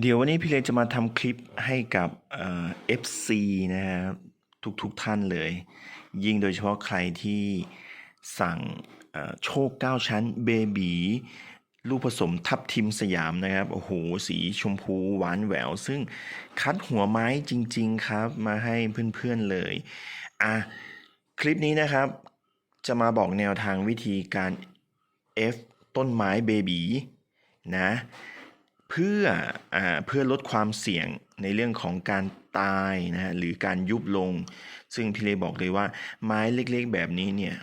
เดี๋ยววันนี้พี่เลจะมาทำคลิปให้กับเอ่อ FC นะครับทุกๆทท่านเลย ยิ่งโดยเฉพาะใครที่สั่งโชค 9 ชั้นเบบีลูกผสมทับทิมสยามนะครับ โอ้โห สีชมพูหวานแหวว ซึ่งคัดหัวไม้จริง ๆ ครับ มาให้เพื่อน ๆ เลย อะ คลิปนี้นะครับ จะมาบอกแนวทางวิธีการ F ต้นไม้เบบีนะ เพื่ออเพื่อลดความเสี่ยงในเรื่องของการตายนะฮะหรือการยุบลง ซึ่งพี่เลบอกเลยว่าไม้เล็กๆแบบนี้เนี่ย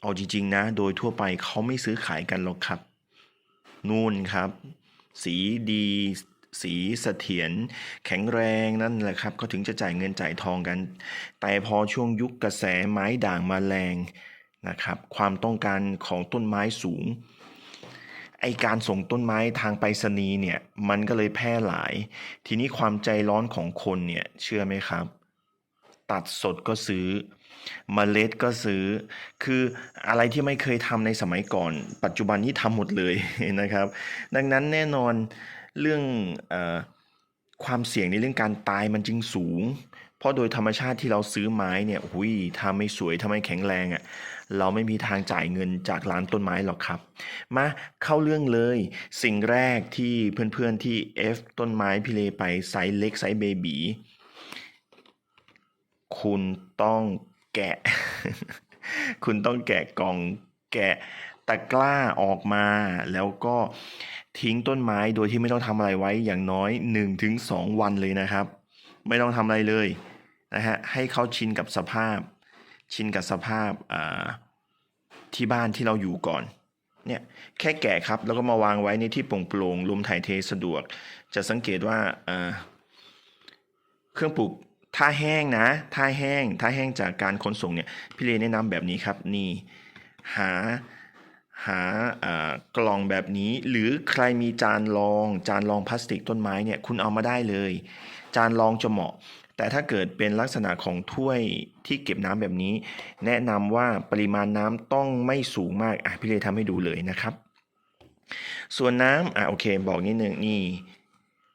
เอาจริงๆนะโดยทั่วไปเขาไม่ซื้อขายกันหรอกครับ นู่นครับ สีดีสีเสถียรแข็งแรงนั่นแหละครับเขาถึงจะจ่ายเงินจ่ายทองกัน แต่พอช่วงยุคกระแสไม้ด่างมาแรงนะครับ ความต้องการของต้นไม้สูง ไอการส่งต้นไม้ทางไปรษณีย์เนี่ยมันก็เลยแพร่หลาย ทีนี้ความใจร้อนของคนเนี่ยเชื่อไหมครับ ตัดสดก็ซื้อมเมล็ดก็ซื้อ คืออะไรที่ไม่เคยทำในสมัยก่อน ปัจจุบันนี้ทำหมดเลยนะครับ ดังนั้นแน่นอนเรื่องอความเสี่ยงในเรื่องการตายมันจึงสูง เพราะโดยธรรมชาติที่เราซื้อไม้เนี่ยหุยถ้าไม่สวยถ้าไม่แข็งแรงอะ่ะเราไม่มีทางจ่ายเงินจากร้านต้นไม้หรอกครับ มาเข้าเรื่องเลย สิ่งแรกที่เพื่อนๆที่ F ต้นไม้พิเลไปไซส์เล็กไซส์เบบีคุณต้องแกะ คุณต้องแกะกล่องแกะตะกร้าออกมา แล้วก็ทิ้งต้นไม้โดยที่ไม่ต้องทำอะไรไว้อย่างน้อย 1-2 วันเลยนะครับ ไม่ต้องทำอะไรเลยนะฮะให้เขาชินกับสภาพ ชินกับสภาพอ่าที่บ้านที่เราอยู่ก่อนเนี่ยแค่แกะครับแล้วก็มาวางไว้ในที่โปร่งโปร่งลมถ่ายเทสะดวก จะสังเกตว่าอ่าเครื่องปลูกถ้าแห้งนะถ้าแห้งถ้าแห้งจากการขนส่งเนี่ยพี่เลแนะนำแบบนี้ครับนี่หาหาอ่ากล่องแบบนี้ หรือใครมีจานรองจานรองพลาสติกต้นไม้เนี่ยคุณเอามาได้เลย จานรองจะเหมาะ แต่ถ้าเกิดเป็นลักษณะของถ้วยที่เก็บน้ำแบบนี้ แนะนำว่าปริมาณน้ำต้องไม่สูงมากอะพี่เลทำให้ดูเลยนะครับ ส่วนน้ำอะโอเค บอกนิดหนึ่งนี่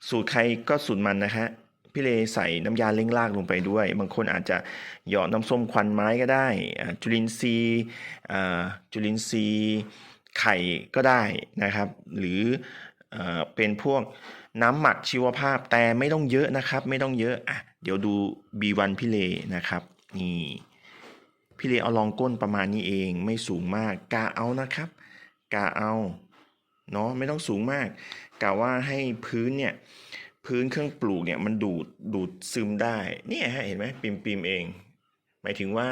สูตรใครก็สูตรมันนะฮะพี่เลใส่น้ำยาเล้งรากลงไปด้วย บางคนอาจจะหยอดน้ำส้มควันไม้ก็ได้จุลินทรีย์จุลินทรีย์ไข่ก็ได้นะครับ หรือ เป็นพวกน้ำหมักชีวภาพแต่ไม่ต้องเยอะนะครับ ไม่ต้องเยอะอะเดี๋ยวดู B1 พี่เลนะครับ นี่พี่เลเอาลองก้นประมาณนี้เอง ไม่สูงมากกาเอานะครับกาเอาเนาะไม่ต้องสูงมากกะว่าให้พื้นเนี่ยพื้นเครื่องปลูกเนี่ยมันดูดดูดซึมได้เนี่ยฮะเห็นไหมปิมปิมเอง หมายถึงว่า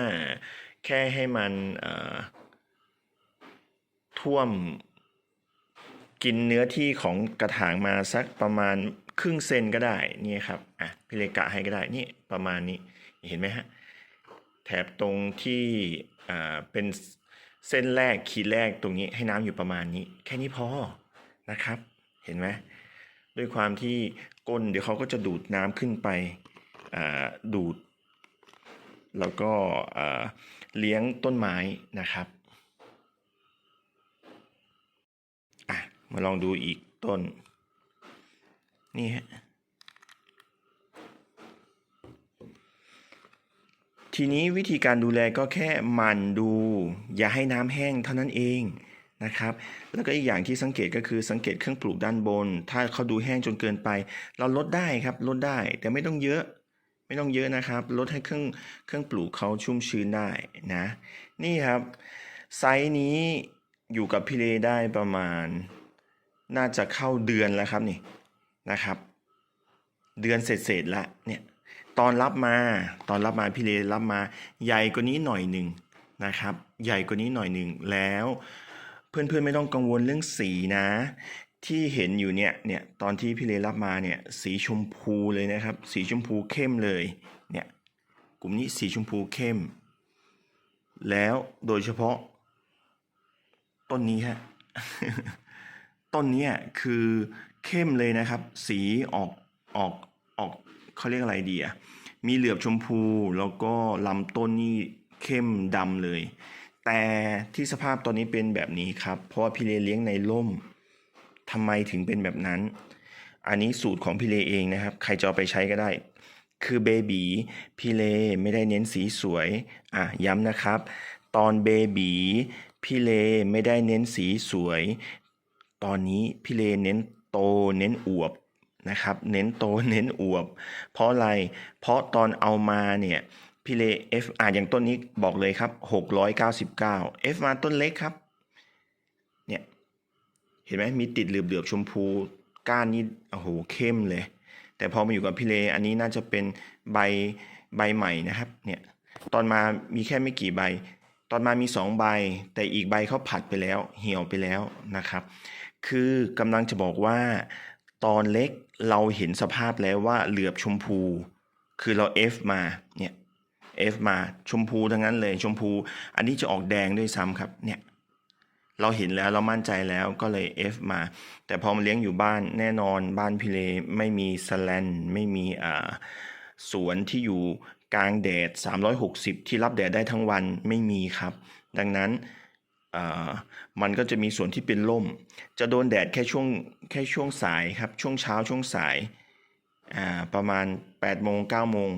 แค่ให้มันท่วม กินเนื้อที่ของกระถางมาสักประมาณครึ่งเซนก็ได้นี่ครับอะพี่เลกะให้ก็ได้นี่ประมาณนี้เห็นไหมฮะแถบตรงที่อ่าเป็นเส้นแรกขีดแรกตรงนี้ให้น้ำอยู่ประมาณนี้ แค่นี้พอนะครับ เห็นไหมด้วยความที่ก้นเดี๋ยวเขาก็จะดูดน้ำขึ้นไปอ่าดูด แล้วก็อ่าเลี้ยงต้นไม้นะครับ อะ มาลองดูอีกต้น นี่ฮะ ทีนี้วิธีการดูแลก็แค่หมั่นดู อย่าให้น้ำแห้งเท่านั้นเองนะครับ แล้วก็อีกอย่างที่สังเกตก็คือสังเกตเครื่องปลูกด้านบน ถ้าเขาดูแห้งจนเกินไป เราลดได้ครับลดได้แต่ไม่ต้องเยอะไม่ต้องเยอะนะครับ ลดให้เครื่องเครื่องปลูกเขาชุ่มชื้นได้นะ นี่ครับไซส์นี้อยู่กับพี่เลได้ประมาณ น่าจะเข้าเดือนแล้วครับนี่นะครับ เดือนเสร็จๆละเนี่ยตอนรับมาตอนรับมาพี่เลรับมาใหญ่กว่านี้หน่อยหนึ่งนะครับ ใหญ่กว่านี้หน่อยหนึ่งแล้ว เพื่อนๆไม่ต้องกังวลเรื่องสีนะ ที่เห็นอยู่เนี่ยเนี่ยตอนที่พี่เลรับมาเนี่ยสีชมพูเลยนะครับ สีชมพูเข้มเลยเนี่ยกลุ่มนี้สีชมพูเข้ม แล้วโดยเฉพาะต้นนี้ฮะ ต้นนี้คือเข้มเลยนะครับ สีออกออกออกเขาเรียกอะไรดีอะมีเหลือบชมพูแล้วก็ลำต้นนี่เข้มดำเลย แต่ที่สภาพตอนนี้เป็นแบบนี้ครับ เพราะว่าพี่เลเลี้ยงในร่มทำไมถึงเป็นแบบนั้น อันนี้สูตรของพี่เลเองนะครับ ใครจะเอาไปใช้ก็ได้ คือเบบีพี่เลไม่ได้เน้นสีสวย อะย้ำนะครับ ตอนเบบีพี่เลไม่ได้เน้นสีสวย ตอนนี้พี่เลเน้นโตเน้นอวบนะครับ เน้นโตเน้นอวบ เพราะอะไร เพราะตอนเอามาเนี่ยพี่เล F อะอย่างต้นนี้บอกเลยครับ 699 F มาต้นเล็กครับ เนี่ย เห็นไหมมีติดเหลือบๆชมพู ก้านนี่โอ้โหเข้มเลย แต่พอมาอยู่กับพี่เล อันนี้น่าจะเป็นใบใบใหม่นะครับ เนี่ย ตอนมามีแค่ไม่กี่ใบ ตอนมามีสองใบ แต่อีกใบเขาผัดไปแล้ว เหี่ยวไปแล้วนะครับ คือกำลังจะบอกว่า ตอนเล็กเราเห็นสภาพแล้วว่าเหลือบชมพู คือเรา F มาเนี่ย F มาชมพูทั้งนั้นเลยชมพู อันนี้จะออกแดงด้วยซ้ำครับเนี่ยเราเห็นแล้วเรามั่นใจแล้วก็เลย F มา แต่พอมาเลี้ยงอยู่บ้านแน่นอนบ้านพี่เลไม่มีสแลนไม่มีอ่าสวนที่อยู่กลางแดด 360 ที่รับแดดได้ทั้งวันไม่มีครับ ดังนั้น มันก็จะมีส่วนที่เป็นร่ม จะโดนแดดแค่ช่วงแค่ช่วงสายครับ ช่วงเช้าช่วงสายาประมาณ8โมง9โมง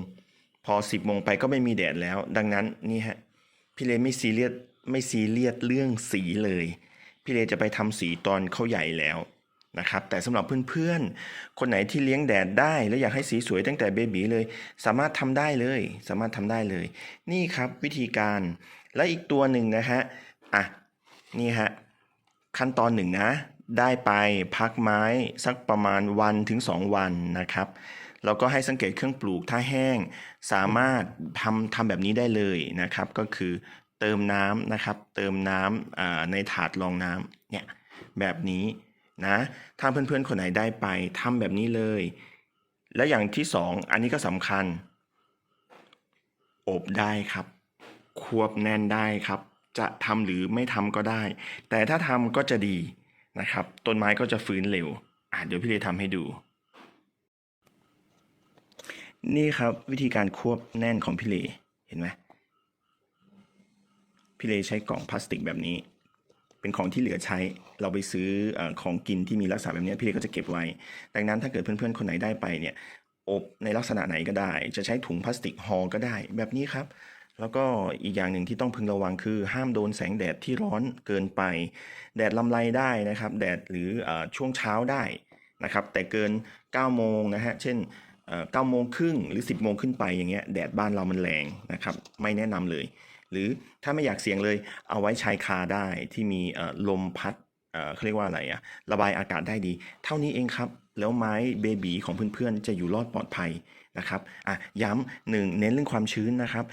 พอ 10โมงไปก็ไม่มีแดดแล้ว ดังนั้นนี่ฮะ พี่เลไม่ซีเรียสไม่ซีเรียสเรื่องสีเลย พี่เลจะไปทำสีตอนเขาใหญ่แล้วนะครับ แต่สำหรับเพื่อนๆ คนไหนที่เลี้ยงแดดได้ และอยากให้สีสวยตั้งแต่เบบีเลย สามารถทำได้เลย สามารถทำได้เลย นี่ครับวิธีการ และอีกตัวหนึ่งนะฮะ อะ นี่ฮะขั้นตอนหนึ่งนะ ได้ไปพักไม้สักประมาณวันถึง 2 วันนะครับแล้วก็ให้สังเกตเครื่องปลูกถ้าแห้งสามารถทำทำแบบนี้ได้เลยนะครับ ก็คือเติมน้ำนะครับ เติมน้ำในถาดรองน้ำเนี่ยแบบนี้นะถ้าเพื่อนๆ คนไหนได้ไปทำแบบนี้เลย และอย่างที่สองอันนี้ก็สำคัญ อบได้ครับ ควบแน่นได้ครับ จะทำหรือไม่ทำก็ได้ แต่ถ้าทำก็จะดีนะครับ ต้นไม้ก็จะฟื้นเร็วอะเดี๋ยวพี่เลทำให้ดู นี่ครับวิธีการควบแน่นของพี่เลเห็นไหมพี่เลใช้กล่องพลาสติกแบบนี้ เป็นของที่เหลือใช้ เราไปซื้อเออของกินที่มีลักษณะแบบนี้พี่เลก็จะเก็บไว้ ดังนั้นถ้าเกิดเพื่อนๆคนไหนได้ไปเนี่ยอบในลักษณะไหนก็ได้ จะใช้ถุงพลาสติกห่อก็ได้ แบบนี้ครับ แล้วก็อีกอย่างหนึ่งที่ต้องพึงระวังคือห้ามโดนแสงแดดที่ร้อนเกินไป แดดลำไรได้นะครับ แดดหรืออช่วงเช้าได้นะครับ แต่เกิน 9 โมงนะฮะ เช่นเอ่อ9โมงครึ่งหรือ 10 โมงขึ้นไปอย่างเงี้ยแดดบ้านเรามันแรงนะครับ ไม่แนะนำเลย หรือถ้าไม่อยากเสี่ยงเลยเอาไว้ชายคาได้ที่มีลมพัดเขาเรียกว่าอะไรอะระบายอากาศได้ดี เท่านี้เองครับ แล้วไม้เบบีของเพื่อนๆ จะอยู่รอดปลอดภัยนะครับอะย้ำหนึ่งเน้นเรื่องความชื้นนะครับ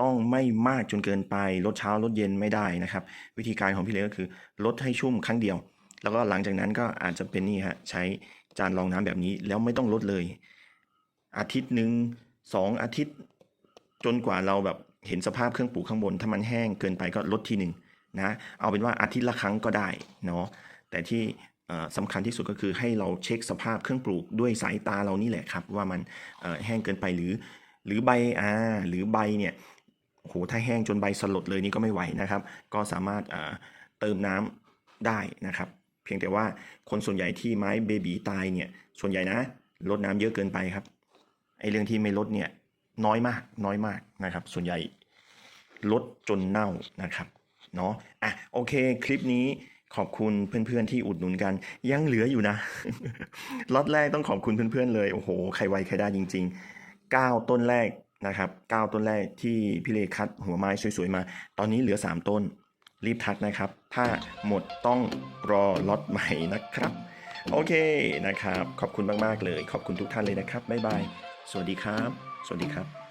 ต้องไม่มากจนเกินไป ลดเช้าลดเย็นไม่ได้นะครับ วิธีการของพี่เล็กก็คือ ลดให้ชุ่มครั้งเดียว แล้วก็หลังจากนั้นก็อาจจะเป็นนี่ฮะใช้จานรองน้ำแบบนี้แล้วไม่ต้องลดเลย อาทิตย์หนึ่งสองอาทิตย์ จนกว่าเราแบบเห็นสภาพเครื่องปลูกข้างบน ถ้ามันแห้งเกินไปก็ลดทีหนึ่งนะเอาเป็นว่าอาทิตย์ละครั้งก็ได้เนาะแต่ที่สำคัญที่สุดก็คือให้เราเช็คสภาพเครื่องปลูกด้วยสายตาเรานี่แหละครับ ว่ามันแห้งเกินไปหรือ หรือใบอ่าหรือใบเนี่ย โหถ้าแห้งจนใบสลดเลยนี่ก็ไม่ไหวนะครับ ก็สามารถเติมน้ำได้นะครับ เพียงแต่ว่าคนส่วนใหญ่ที่ไม้เบบีตายเนี่ย ส่วนใหญ่นะลดน้ำเยอะเกินไปครับไอเรื่องที่ไม่ลดเนี่ยน้อยมากน้อยมากนะครับ ส่วนใหญ่ลดจนเน่านะครับเนาะอะโอเคคลิปนี้ขอบคุณเพื่อนๆที่อุดหนุนกันยังเหลืออยู่นะล็อตแรกต้องขอบคุณเพื่อนๆเลยโอ้โหใครไวใครได้จริง ๆ 9 ต้นแรก นะครับ9ต้นแรกที่พี่เลคัดหัวไม้สวยๆมา ตอนนี้เหลือ 3 ต้นรีบทัดนะครับ ถ้าหมดต้องรอล็อตใหม่นะครับ โอเคนะครับ ขอบคุณมาก ๆ เลย ขอบคุณทุกท่านเลยนะครับ บ๊ายบาย สวัสดีครับ สวัสดีครับ